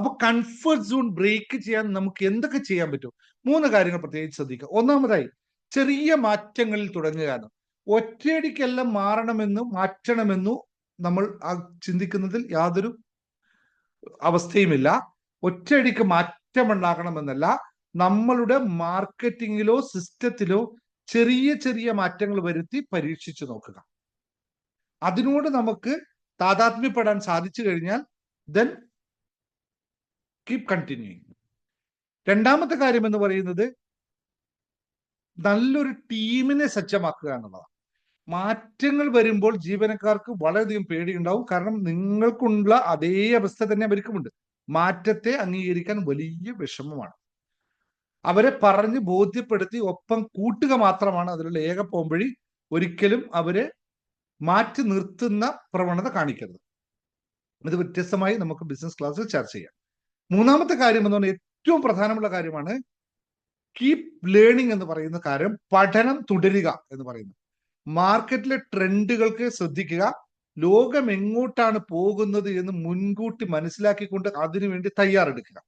അപ്പൊ comfort zone break ചെയ്യാൻ നമുക്ക് എന്തൊക്കെ ചെയ്യാൻ പറ്റും? മൂന്ന് കാര്യങ്ങൾ പ്രത്യേകിച്ച് ശ്രദ്ധിക്കുക. ഒന്നാമതായി ചെറിയ മാറ്റങ്ങളിൽ തുടങ്ങുകയാണ് ഒറ്റയടിക്കെല്ലാം മാറണമെന്നും മാറ്റണമെന്നു നമ്മൾ ചിന്തിക്കുന്നതിൽ യാതൊരു അവസ്ഥയുമില്ല. ഒറ്റയടിക്ക് മാറ്റമുണ്ടാകണമെന്നല്ല. നമ്മളുടെ മാർക്കറ്റിങ്ങിലോ സിസ്റ്റത്തിലോ ചെറിയ ചെറിയ മാറ്റങ്ങൾ വരുത്തി പരീക്ഷിച്ചു നോക്കുക. അതിനോട് നമുക്ക് താതാത്മ്യപ്പെടാൻ സാധിച്ചു കഴിഞ്ഞാൽ ദെൻ കീപ് കണ്ടിന്യൂയിങ് രണ്ടാമത്തെ കാര്യം എന്ന് പറയുന്നത് നല്ലൊരു ടീമിനെ സജ്ജമാക്കുക എന്നുള്ളതാണ്. മാറ്റങ്ങൾ വരുമ്പോൾ ജീവനക്കാർക്ക് വളരെയധികം പേടിയുണ്ടാവും. കാരണം നിങ്ങൾക്കുള്ള അതേ അവസ്ഥ തന്നെ അവർക്കുമുണ്ട്. മാറ്റത്തെ അംഗീകരിക്കാൻ വലിയ വിഷമമാണ്. അവരെ പറഞ്ഞ് ബോധ്യപ്പെടുത്തി ഒപ്പം കൂട്ടുക മാത്രമാണ് അതിലുള്ള ഏക പോംവഴി. ഒരിക്കലും അവരെ മാറ്റി നിർത്തുന്ന പ്രവണത കാണിക്കരുത്. ഇത് വ്യത്യസ്തമായി നമുക്ക് ബിസിനസ് ക്ലാസ്സിൽ ചർച്ച ചെയ്യാം. മൂന്നാമത്തെ കാര്യം എന്ന് പറഞ്ഞാൽ ഏറ്റവും പ്രധാനമുള്ള കാര്യമാണ് കീപ് ലേണിംഗ് എന്ന് പറയുന്ന കാര്യം പഠനം തുടരുക എന്ന് പറയുന്നത്. മാർക്കറ്റിലെ ട്രെൻഡുകൾക്ക് ശ്രദ്ധിക്കുക. ലോകം എങ്ങോട്ടാണ് പോകുന്നത് എന്ന് മുൻകൂട്ടി മനസ്സിലാക്കിക്കൊണ്ട് അതിനുവേണ്ടി തയ്യാറെടുക്കുക.